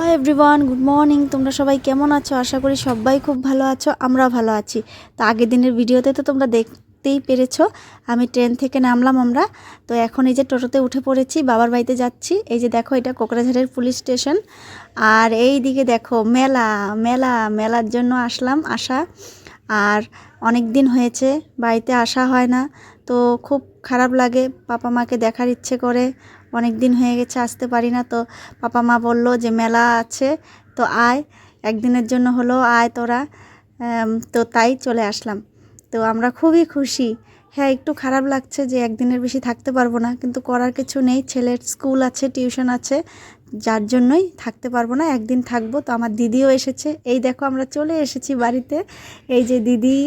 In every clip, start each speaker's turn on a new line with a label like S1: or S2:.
S1: Hi everyone good morning তোমরা সবাই কেমন আছো? আশা করি সবাই খুব ভালো আছো আমরা ভালো আছি। তো আগের দিনের ভিডিওতে তো তোমরা দেখতেই পেরেছ, আমি ট্রেন থেকে নামলাম আমরা। তো এখন এই যে টোটোতে উঠে পড়েছি, বাবার বাড়িতে যাচ্ছি। এই যে দেখো, এটা কোকরাঝাড়ের পুলিশ স্টেশন। আর এই দিকে দেখো, মেলা মেলা, মেলার জন্য আসলাম আসা। আর অনেক দিন হয়েছে, বাড়িতে আসা হয় না। তো খুব খারাপ লাগে, পাপা মাকে দেখার ইচ্ছে করে। অনেক দিন হয়ে গেছে, আসতে পারি না। তো পাপা মা বলল যে, মেলা আছে, তো আয়, একদিনের জন্য হলো আয় তোরা। তো তাই চলে আসলাম। তো আমরা খুবই খুশি। হ্যাঁ একটু খারাপ লাগছে যে, একদিনের বেশি থাকতে পারব না, কিন্তু করার কিছু নেই। ছেলের স্কুল আছে, টিউশন আছে, যার জন্যই থাকতে পারব না, একদিন থাকব। তো আমার দিদিও এসেছে। এই দেখো, আমরা চলে এসেছি বাড়িতে। এই যে দিদি,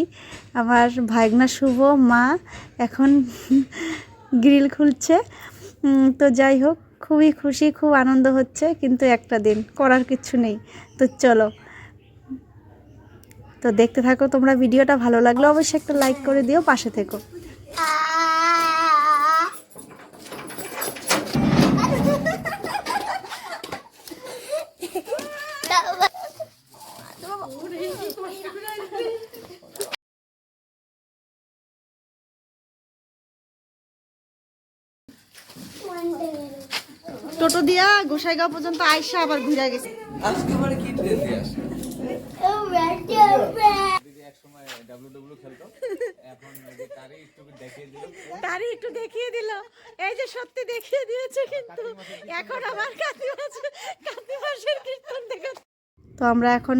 S1: আমার ভাগনা শুভ মা, এখন গ্রিল খুলছে। তো যাই হোক, খুবই খুশি, খুব আনন্দ হচ্ছে, কিন্তু একটা দিন, করার কিছু নেই। তো চলো। তো দেখতে থাকো, তোমরা ভিডিওটা ভালো লাগলে, অবশ্যই একটা লাইক করে দিও, পাশে থেকো। টোটো দিয়া গোসাইগাঁও পর্যন্ত আইসা আবার ঘুরে গেছে।
S2: আজকে কি ট্রেন দিয়ে আসে যে তারই একটু দেখিয়ে দিল।
S1: তারই একটু দেখিয়ে দিল এই যে সত্যি দেখিয়ে দিয়েছে কিন্তু এখন কাতি মাসের কীর্তন দেখে তো আমরা এখন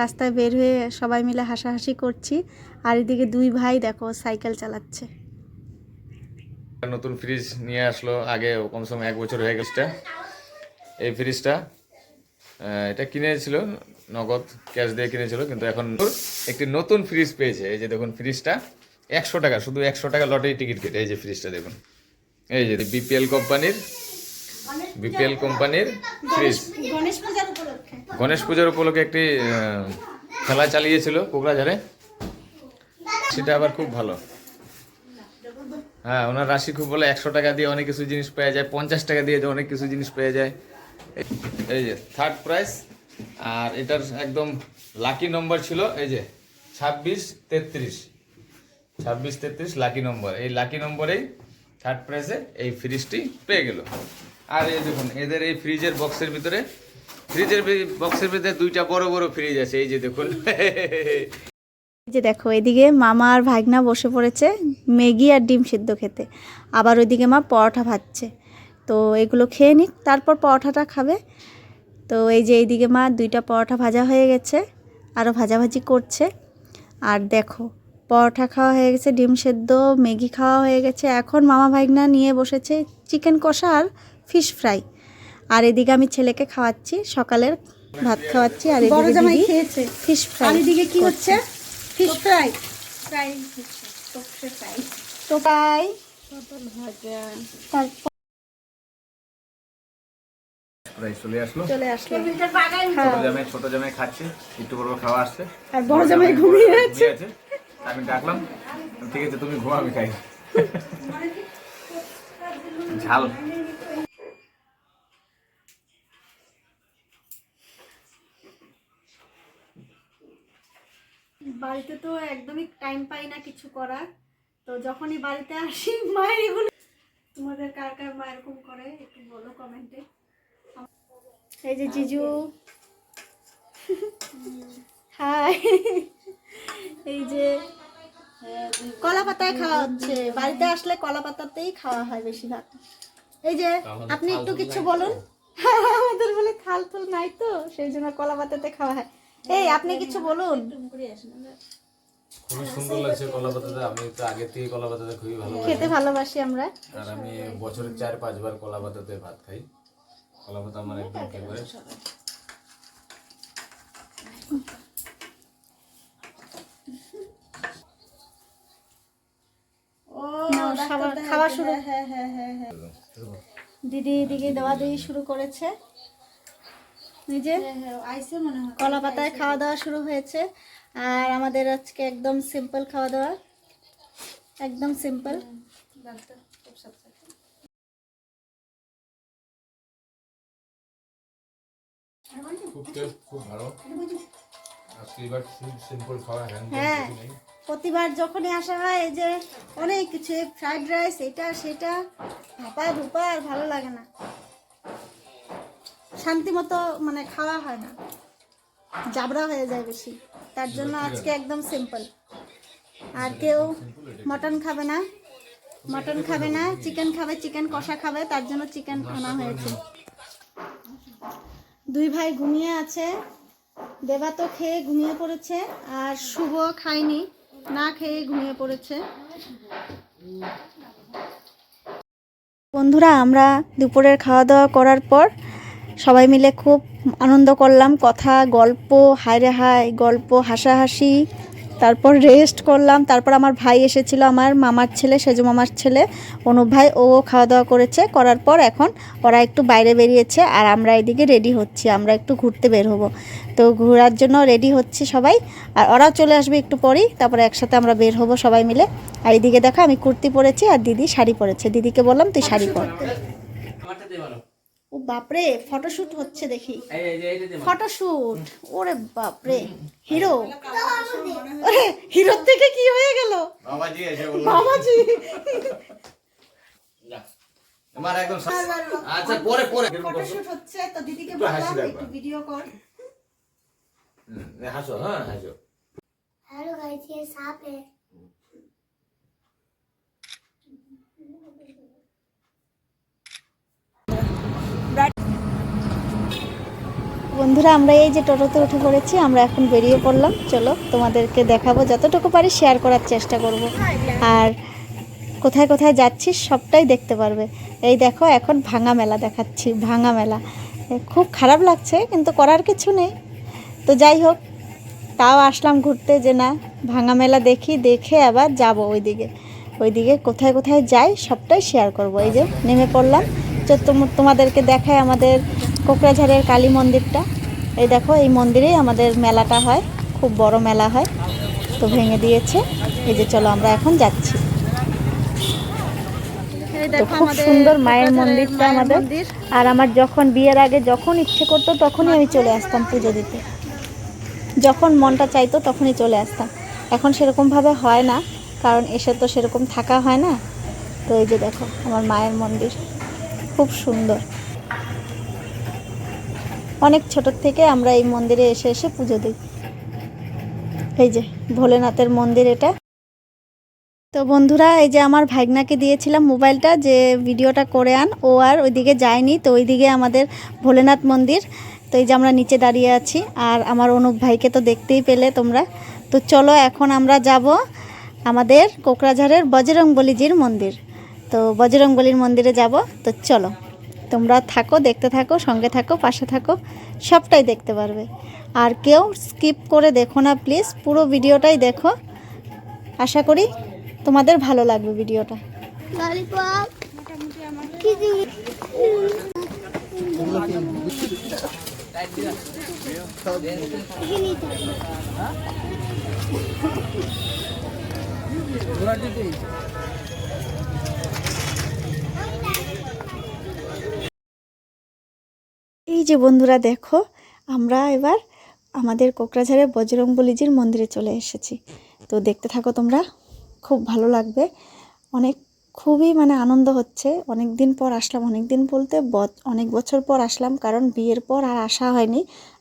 S1: রাস্তায় বের হয়ে সবাই মিলে হাসাহাসি করছি। আর এদিকে দুই ভাই দেখো সাইকেল চালাচ্ছে।
S2: নতুন ফ্রিজ নিয়ে আসলো। আগে কমসে কম এক বছর হয়ে গেছে এই ফ্রিজটা এটা কিনেছিল নগদ ক্যাশ দিয়ে কিনেছিল কিন্তু এখন একটি নতুন ফ্রিজ পেয়েছে। এই যে দেখুন ফ্রিজটা একশো টাকা শুধু একশো টাকা লটারি টিকিট কেটে। এই যে ফ্রিজটা দেখুন। এই যে বিপিএল কোম্পানির বিপিএল কোম্পানির ফ্রিজ
S1: গণেশ পূজার উপলক্ষে।
S2: একটি খেলা চালিয়েছিল কোকরাঝাড়ে সেটা আবার খুব ভালো। হ্যাঁ ওনার রাশি খুব বলে একশো টাকা দিয়ে অনেক কিছু জিনিস পাওয়া যায়, পঞ্চাশ টাকা দিয়ে অনেক কিছু জিনিস পেয়ে যায়। এই- যে থার্ড প্রাইস আর এটার একদম লাকি নম্বর ছিল, এই যে, ছাব্বিশ তেত্রিশ। ছাব্বিশ তেত্রিশ লাকি নম্বর এই লাকি নম্বরেই থার্ড প্রাইসে এই ফ্রিজটি পেয়ে গেল। আর এই দেখুন, এদের এই ফ্রিজের বক্সের ভিতরে ফ্রিজের বক্সের ভিতরে দুইটা বড় বড় ফ্রিজ আছে, এই যে দেখুন।
S1: যে দেখো এদিকে মামা আর ভাগনা বসে পড়েছে ম্যাগি আর ডিম সিদ্ধ খেতে। আবার ওইদিকে মা পরোটা ভাজছে। তো এগুলো খেয়ে নিক তারপর পরোটাটা খাবে। তো এই যে এইদিকে মা দুইটা পরোটা ভাজা হয়ে গেছে আরও ভাজাভাজি করছে। আর দেখো পরোটা খাওয়া হয়ে গেছে ডিম সেদ্ধ ম্যাগি খাওয়া হয়ে গেছে। এখন মামা ভাইগনা নিয়ে বসেছে চিকেন কষা আর ফিশ ফ্রাই। আর এদিকে আমি ছেলেকে খাওয়াচ্ছি সকালের ভাত খাওয়াচ্ছি আর এদিকে ফিশ ফ্রাই
S3: এদিকে কি হচ্ছে? Fish fry.
S1: ফ্রাই তো তাই তারপর?
S2: প্রাইস চলে আসলো।
S1: চলে আসলো।
S2: ছোট জামাই ছোট জামাই খাচ্ছে একটু বড় খাওয়া আসছে।
S3: আর বড় জামাই ঘুমিয়ে আছে।
S2: আমি ডাকলাম ঠিক আছে তুমি ঘুমা আমি খাই। ঝাল।
S1: বাড়িতে তো একদমই টাইম পাই না কিছু করার। তো যখনই বাড়িতে আসি মায়ের এগুলো তোমাদের কার কার মা এরকম করে একটু বলো কমেন্টে এই যে জিজু। হাই এই যে কলা পাতায় খাওয়া হচ্ছে। বাড়িতে আসলে কলা পাতাতেই খাওয়া হয় বেশিরভাগ। এই যে আপনি একটু কিছু বলুন। আমাদের বলে থাল থুল নাই তো সেই জন্য কলা পাতাতে খাওয়া হয়। এই আপনি কিছু বলুন।
S2: খুবই সুন্দর লাগছে কলা আমি তো আগে থেকে কলা খুবই ভালো
S1: খেতে ভালোবাসি আমরা।
S2: আর আমি বছরে চার পাঁচবার কলা পাতাতে ভাত খাই। কলা পাতা আমার একদম ফেভারিট
S1: খাওয়া শুরু।
S3: হ্যাঁ হ্যাঁ হ্যাঁ
S1: দিদি এদিকে দেওয়া দেওয়ি শুরু করেছে। নিজে
S3: আইসে
S1: কলা পাতায় খাওয়া দাওয়া শুরু হয়েছে। আর আমাদের আজকে একদম সিম্পল খাওয়া দাওয়া। একদম সিম্পল
S4: খুব টেস্ট খুব ভালো। আজকে এবার সিম্পল খাওয়া হ্যান্ড
S3: হ্যাঁ প্রতিবার যখনই আসা হয় এই যে অনেক কিছু ফ্রাইড রাইস এটা সেটা ভাপা ধুপা আর ভালো লাগে না। শান্তি মতো মানে খাওয়া হয় না। জাবরা হয়ে যায় বেশি। তার জন্য আজকে একদম সিম্পল আর কেউ মটন খাবে না। মটন খাবে না চিকেন খাবে চিকেন কষা খাবে তার জন্য চিকেন আনা হয়েছে। দুই ভাই ঘুমিয়ে আছে। দেবা তো খেয়ে ঘুমিয়ে পড়েছে আর শুভ খায়নি না খেয়ে ঘুমিয়ে পড়েছে।
S1: বন্ধুরা আমরা দুপুরের খাওয়া দাওয়া করার পর সবাই মিলে খুব আনন্দ করলাম, কথা, গল্প হায়রে হায়, গল্প, হাসাহাসি, তারপর রেস্ট করলাম, তারপর আমার ভাই এসেছিল আমার মামার ছেলে, সেজু মামার ছেলে, অনুপ ভাই, ও খাওয়া দাওয়া করেছে, করার পর এখন ওরা একটু বাইরে বেরিয়েছে আর আমরা এদিকে রেডি হচ্ছি, আমরা একটু ঘুরতে বের হব। তো ঘোরার জন্য রেডি হচ্ছি সবাই, আর ওরাও চলে আসবে একটু পরেই, তারপরে একসাথে আমরা বের হব সবাই মিলে। আর এদিকে দেখো আমি কুর্তি পরেছি আর দিদি শাড়ি পরেছে, দিদিকে বললাম তুই শাড়ি পর। ও বাপরে ফটোশুট হচ্ছে দেখি ফটোশুট ওরে বাপরে হিরো ওরে হিরোর থেকে কি হয়ে গেল
S2: বাবাজি এসে বললো
S1: বাবাজি
S2: আমার একদম আচ্ছা পরে পরে
S3: ফটোশুট হচ্ছে তো দিদিকে
S2: একটু হাসি
S3: বললাম
S2: রাখবা।
S3: একটু ভিডিও কর
S2: হুম, হাসো হ্যাঁ হাসো
S5: हेलो गाइस ये सांप है
S1: বন্ধুরা, আমরা এই যে টোটোতে উঠে পড়েছি, আমরা এখন বেরিয়ে পড়লাম। চলো, তোমাদেরকে দেখাবো, যতটুকু পারি শেয়ার করার চেষ্টা করব। আর কোথায় কোথায় যাচ্ছি, সবটাই দেখতে পারবে। এই দেখো, এখন ভাঙা মেলা দেখাচ্ছি, ভাঙা মেলা। খুব খারাপ লাগছে, কিন্তু করার কিছু নেই। তো যাই হোক, তাও আসলাম ঘুরতে যে না, ভাঙা মেলা দেখি, দেখে আবার যাব ওইদিকে। ওইদিকে কোথায় কোথায় যাই, সবটাই শেয়ার করব। এই যে, নেমে পড়লাম। তোমাদেরকে দেখায় আমাদের কোকরাঝাড়ের কালী মন্দিরটা। এই দেখো এই মন্দিরেই আমাদের মেলাটা হয়। খুব বড় মেলা হয় তো ভেঙে দিয়েছে। এই যে চলো আমরা এখন যাচ্ছি। খুব সুন্দর মায়ের মন্দিরটা আমাদের। আর আমার যখন বিয়ের আগে যখন ইচ্ছে করতো তখনই আমি চলে আসতাম পুজো দিতে। যখন মনটা চাইতো তখনই চলে আসতাম। এখন সেরকমভাবে হয় না কারণ এসে তো সেরকম থাকা হয় না। তো এই যে দেখো আমার মায়ের মন্দির। খুব সুন্দর। অনেক ছোটোর থেকে আমরা এই মন্দিরে এসে এসে পুজো দিই। এই যে ভোলেনাথের মন্দির এটা। তো বন্ধুরা, এই যে আমার ভাগনাকে দিয়েছিলাম মোবাইলটা যে ভিডিওটা করে আন, ও আর ওইদিকে যায়নি, তো ওইদিকে আমাদের ভোলেনাথ মন্দির। তো এই যে আমরা নিচে দাঁড়িয়ে আছি, আর আমার অনুপ ভাইকে তো দেখতেই পেলে তোমরা। তো চলো এখন আমরা যাব আমাদের কোকরাঝাড়ের বজরংবলীজির মন্দির। তো বজরংবলীর মন্দিরে যাব, তো চলো। তোমরা থাকো, দেখতে থাকো, সঙ্গে থাকো, পাশে থাকো, সবটাই দেখতে পারবে। আর কেউ স্কিপ করে দেখো না, প্লিজ, পুরো ভিডিওটাই দেখো। আশা করি তোমাদের ভালো লাগবে ভিডিওটা। হ্যাঁ? যে বন্ধুরা দেখো, আমরা এবার আমাদের কোকরাঝারে বজরংবলীজির মন্দিরে চলে এসেছি। তো দেখতে থাকো তোমরা, খুব ভালো লাগবে। অনেক খুবই মানে আনন্দ হচ্ছে। অনেক দিন পর আসলাম অনেক দিন বলতে অনেক বছর পর আসলাম কারণ বিয়ের পর আর আসা হয়নি।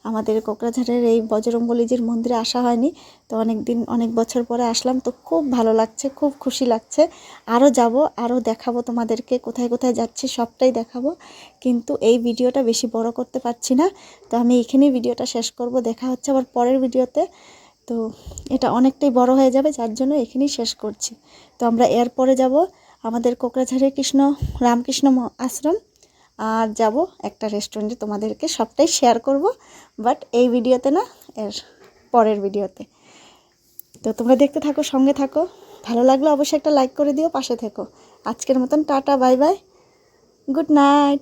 S1: আমাদের কোকরাঝাড়ের এই বজরংবলীজির মন্দিরে আসা হয়নি। তো অনেক দিন অনেক বছর পরে আসলাম। তো খুব ভালো লাগছে, খুব খুশি লাগছে। আরও যাব, আরও দেখাবো তোমাদেরকে। কোথায় কোথায় যাচ্ছি সবটাই দেখাবো। কিন্তু এই ভিডিওটা বেশি বড় করতে পারছি না। তো আমি এখানেই ভিডিওটা শেষ করব। দেখা হচ্ছে আবার পরের ভিডিওতে। তো এটা অনেকটাই বড় হয়ে যাবে, যার জন্য এখানেই শেষ করছি। তো আমরা এরপরে যাব। আমাদের কোকরাঝারে কৃষ্ণ, রামকৃষ্ণ আশ্রম। আর যাব একটা রেস্টুরেন্টে তোমাদেরকে সবটাই শেয়ার করব বাট এই ভিডিওতে না, এর পরের ভিডিওতে। তো তোমরা দেখতে থাকো, সঙ্গে থাকো। ভালো লাগলে অবশ্যই একটা লাইক করে দিও, পাশে থেকো। আজকের মতন tata bye bye good night